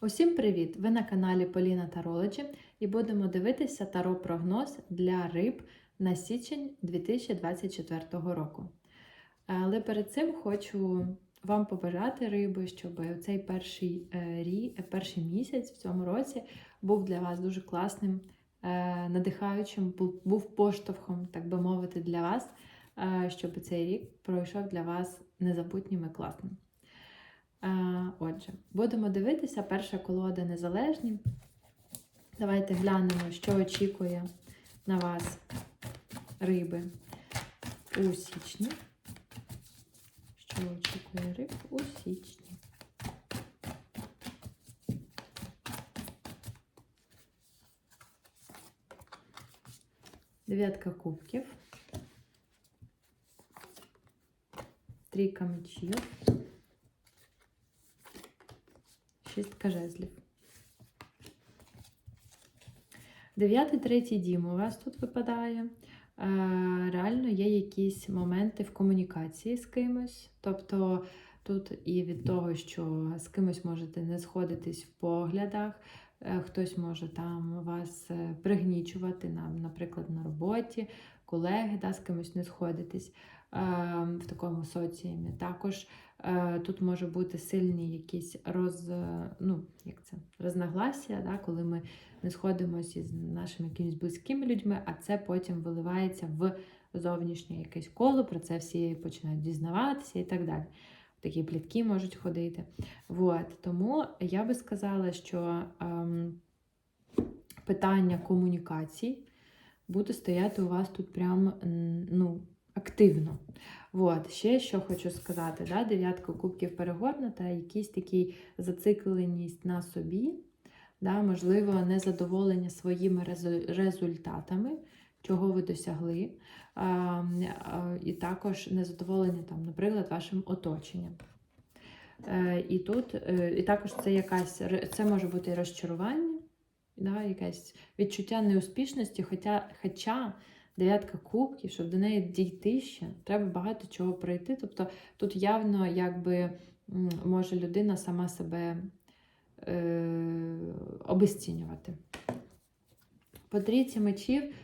Усім привіт! Ви на каналі Поліна Тарологі і будемо дивитися таро-прогноз для риб на січень 2024 року. Але перед цим хочу вам побажати риби, щоб цей перший, е, рік, перший місяць в цьому році був для вас дуже класним, е, надихаючим, був- поштовхом, так би мовити, для вас, е, щоб цей рік пройшов для вас незабутнім і класним. Е, Отже, будемо дивитися перша колода незалежні. Давайте глянемо, що очікує на вас риби у січні. Що очікує риб у січні? Дев'ятка кубків. Трійка мечів. Шістка жезлів. Дев'ятий третій дім у вас тут випадає. Е, Реально є якісь моменти в комунікації з кимось. Тобто тут і від того, що з кимось можете не сходитись в поглядах, е, хтось може там вас е, пригнічувати, наприклад, на роботі, колеги, да, з кимось не сходитись е, в такому соціумі. Також Тут може бути сильні якісь роз, е, ну, як це, рознагласія, да, коли ми не сходимося з нашими якимись близькими людьми, а це потім виливається в зовнішнє якесь коло, про це всі починають дізнаватися і так далі. Такі плітки можуть ходити. Вот. Тому я би сказала, що ем, питання комунікацій буде стояти у вас тут прямо ну, активно. От, ще що хочу сказати, да, дев'ятка кубків перегорнута, якісь такі зацикленість на собі, да, можливо, незадоволення своїми результатами, чого ви досягли, а, а, і також незадоволення, там, наприклад, вашим оточенням. Е, І тут, е, і також це якась це може бути розчарування, да, якесь відчуття неуспішності, хоча, хоча дев'ятка кубків, щоб до неї дійти ще, треба багато чого пройти. Тобто тут явно якби може людина сама себе е, обесцінювати. По трійці мечів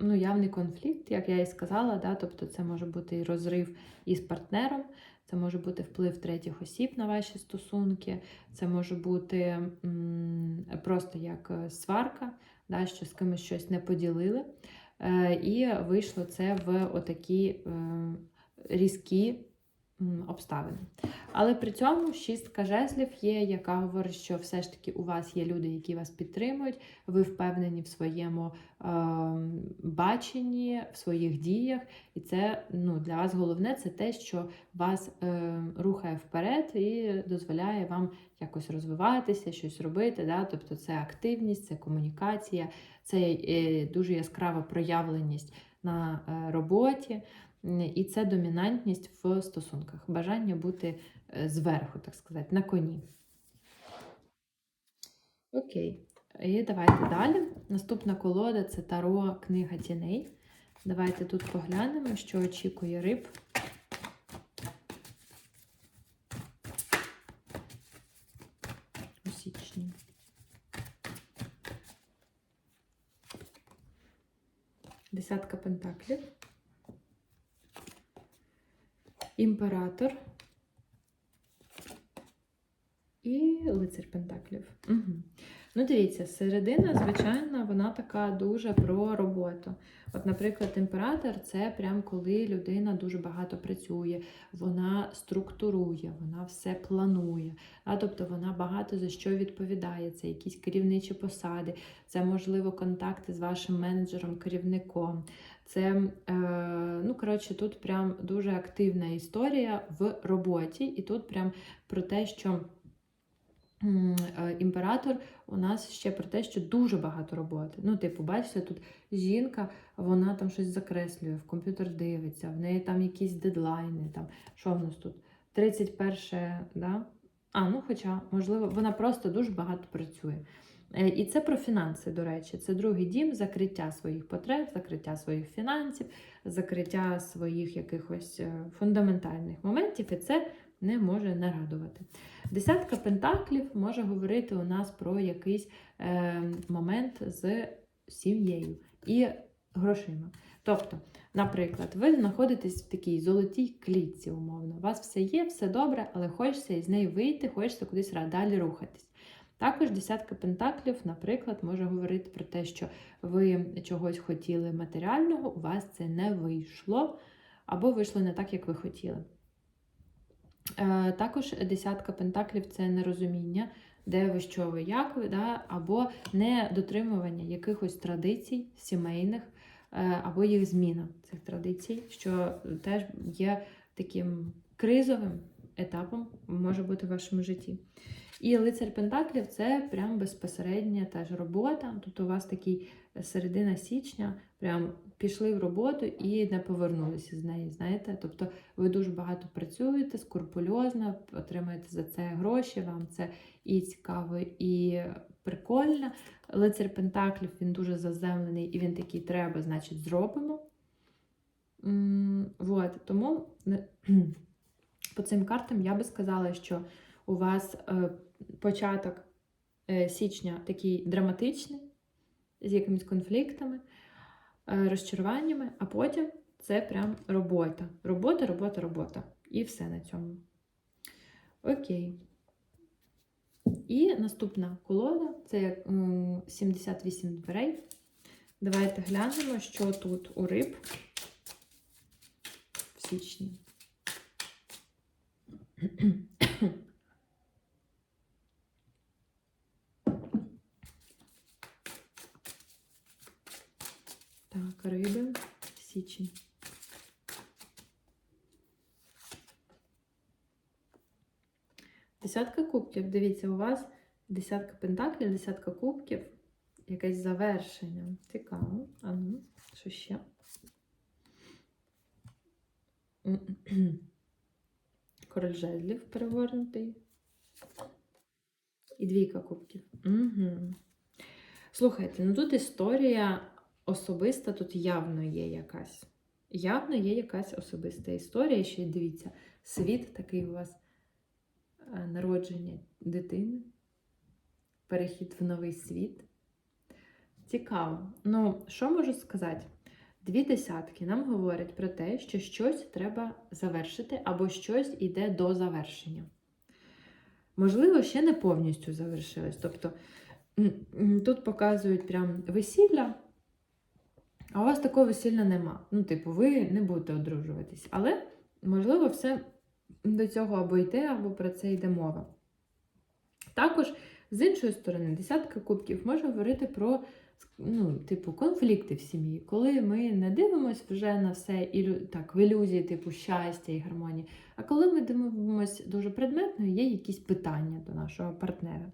ну, явний конфлікт, як я і сказала, да? тобто це може бути і розрив із партнером, це може бути вплив третіх осіб на ваші стосунки, це може бути м, просто як е, сварка, да? що з кимось щось не поділили. Е, І вийшло це в отакі е, різкі обставини. Але при цьому шістка жезлів є, яка говорить, що все ж таки у вас є люди, які вас підтримують, ви впевнені в своєму е, баченні, в своїх діях. І це ну, для вас головне це те, що вас е, рухає вперед і дозволяє вам якось розвиватися, щось робити. Да? Тобто це активність, це комунікація, це е, дуже яскрава проявленість на е, роботі. І це домінантність в стосунках, бажання бути е, зверху, так сказати, на коні. Окей. І давайте далі. Наступна колода це Таро Книга тіней. Давайте тут поглянемо, що очікує риб. У січні. Десятка пентаклів. Імператор. І лицар Пентаклів. Угу. Ну, дивіться, середина, звичайно, вона така дуже про роботу. От, наприклад, імператор це прям коли людина дуже багато працює, вона структурує, вона все планує. А, тобто вона багато за що відповідає. Це якісь керівничі посади, це, можливо, контакти з вашим менеджером, керівником. Це, е, ну, коротше, тут прям дуже активна історія в роботі, і тут прям про те, що. Е, Імператор у нас ще про те, що дуже багато роботи. Ну, типу, бачите, тут жінка, вона там щось закреслює, в комп'ютер дивиться, в неї там якісь дедлайни. Там, що в нас тут? 31, да? А, ну хоча, можливо, вона просто дуже багато працює. Е, І це про фінанси, до речі. Це другий дім, закриття своїх потреб, закриття своїх фінансів, закриття своїх якихось е, фундаментальних моментів, і це не може не радувати. Десятка пентаклів може говорити у нас про якийсь е, момент з сім'єю і грошима. Тобто, наприклад, ви знаходитесь в такій золотій клітці, умовно. У вас все є, все добре, але хочеться із неї вийти, хочеться кудись далі рухатись. Також десятка пентаклів, наприклад, може говорити про те, що ви чогось хотіли матеріального, у вас це не вийшло, або вийшло не так, як ви хотіли. Е, Також десятка пентаклів це нерозуміння, де ви, що ви, як ви, да? або недотримування якихось традицій сімейних, е, або їх зміна цих традицій, що теж є таким кризовим етапом, може бути в вашому житті. І лицар Пентаклів це прям безпосередня теж робота. Тут у вас такий середина січня, прям пішли в роботу і не повернулися з неї. Знаєте? Тобто ви дуже багато працюєте, скрупульозно, отримуєте за це гроші, вам це і цікаво, і прикольно. Лицар Пентаклів він дуже заземлений, і він такий треба, значить, зробимо. Вот, тому по цим картам я би сказала, що у вас е, початок е, січня такий драматичний, з якимись конфліктами, е, розчаруваннями, а потім це прям робота. Робота, робота, робота. І все на цьому. Окей. І наступна колода це 78 дверей. Давайте глянемо, що тут у риб в січні. Так, риби, січень. Десятка кубків. Дивіться, у вас десятка пентаклів, десятка кубків, якесь завершення. Цікаво. А ну, що ще? Король жезлів перегорнутий. І двійка кубків. Угу. Слухайте, ну тут історія особиста, тут явно є якась. Явно є якась особиста історія. Ще й дивіться, світ такий у вас е, народження дитини, перехід в новий світ. Цікаво. Ну, що можу сказати? Дві десятки нам говорять про те, що щось треба завершити, або щось йде до завершення. Можливо, ще не повністю завершилось. Тобто тут показують прям весілля, а у вас такого весілля нема. Ну, типу, ви не будете одружуватись. Але, можливо, все до цього або йде, або про це йде мова. Також, з іншої сторони, десятка кубків може говорити про ну, типу, конфлікти в сім'ї, коли ми не дивимося вже на все ілю... так, в ілюзії, типу, щастя і гармонії. А коли ми дивимося дуже предметно, є якісь питання до нашого партнера.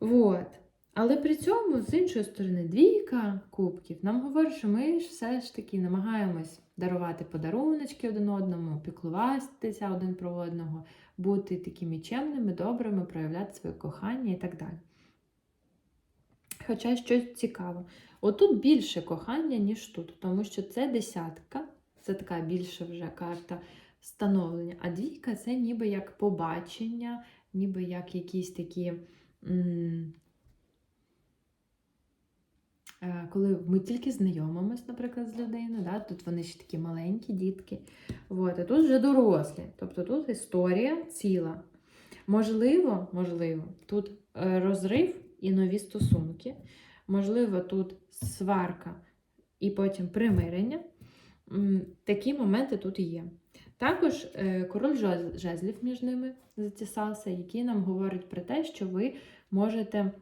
Вот. Але при цьому, з іншої сторони, двійка кубків нам говорить, що ми ж все ж таки намагаємось дарувати подаруночки один одному, піклуватися один про одного, бути такими чемними, добрими, проявляти своє кохання і так далі. Хоча щось цікаво. Отут більше кохання, ніж тут, тому що це десятка, це така більша вже карта становлення, а двійка це ніби як побачення, ніби як якісь такі. Коли ми тільки знайомимось, наприклад, з людиною, да? тут вони ще такі маленькі дітки. От, а тут вже дорослі. Тобто тут історія ціла. Можливо, можливо, тут е, розрив і нові стосунки. Можливо, тут сварка і потім примирення. Такі моменти тут є. Також е, король жезлів між ними затісався, який нам говорить про те, що ви можете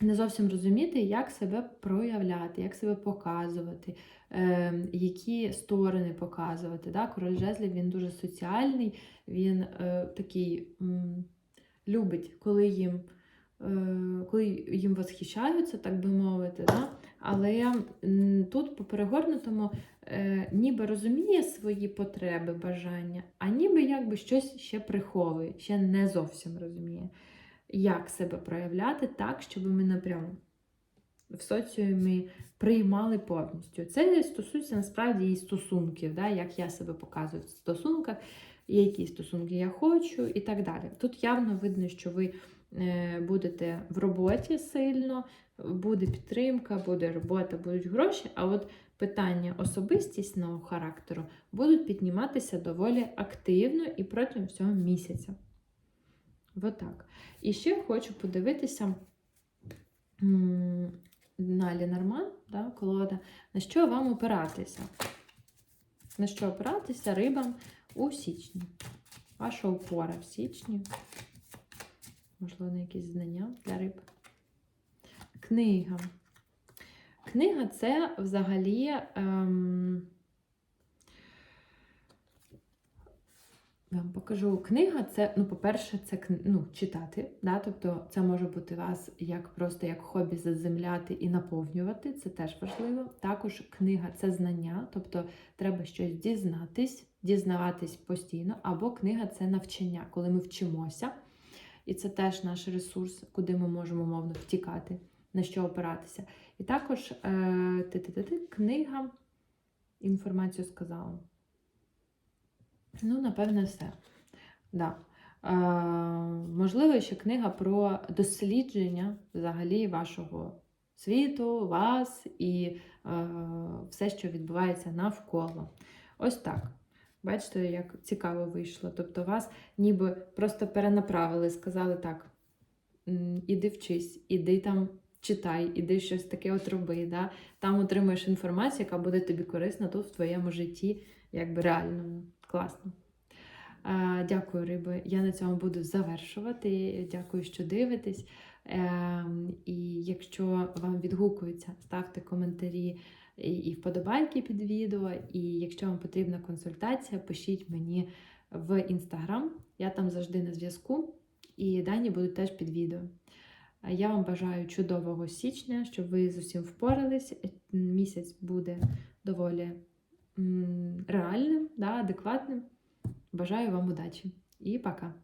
не зовсім розуміти, як себе проявляти, як себе показувати, е, які сторони показувати. Да? Король жезлів він дуже соціальний, він е, такий м, любить, коли їм, е, коли їм восхищаються, так би мовити. Да? Але м, тут по перегорнутому е, ніби розуміє свої потреби, бажання, а ніби якби щось ще приховує, ще не зовсім розуміє, як себе проявляти так, щоб ми напряму в соціумі приймали повністю. Це стосується насправді і стосунків, да, як я себе показую в стосунках. які стосунки я хочу, і так далі. Тут явно видно, що ви е, будете в роботі сильно, буде підтримка, буде робота, будуть гроші. А от питання особистісного характеру будуть підніматися доволі активно і протягом всього місяця. Отак. І ще хочу подивитися на Лінорман, да, колода, на що вам опиратися. На що опиратися рибам у січні. Ваша опора в січні. Можливо, на якісь знання для риб. Книга. Книга це взагалі. Ем... Я вам покажу. Книга це, ну, по-перше, це ну, читати. Да? Тобто це може бути вас як просто як хобі заземляти і наповнювати. Це теж важливо. Також книга це знання, тобто треба щось дізнатись, дізнаватись постійно, або книга це навчання, коли ми вчимося. І це теж наш ресурс, куди ми можемо мовно втікати, на що опиратися. І також е, книга, інформацію сказала. Ну, напевне, все. Да. Е, можливо, ще книга про дослідження взагалі вашого світу, вас і е, все, що відбувається навколо. Ось так. Бачите, як цікаво вийшло. Тобто вас ніби просто перенаправили, сказали так: іди вчись, іди там читай, іди щось таке от роби. Да? Там отримаєш інформацію, яка буде тобі корисна тут в твоєму житті, якби реальному. Класно. Е, Дякую, риби. Я на цьому буду завершувати. Дякую, що дивитесь. Ем, І якщо вам відгукується, ставте коментарі і вподобайки під відео. І якщо вам потрібна консультація, пишіть мені в інстаграм. Я там завжди на зв'язку, і дані будуть теж під відео. Я вам бажаю чудового січня, щоб ви з усім впорались. Місяць буде доволі реальним, да, адекватним. Бажаю вам удачі і пока!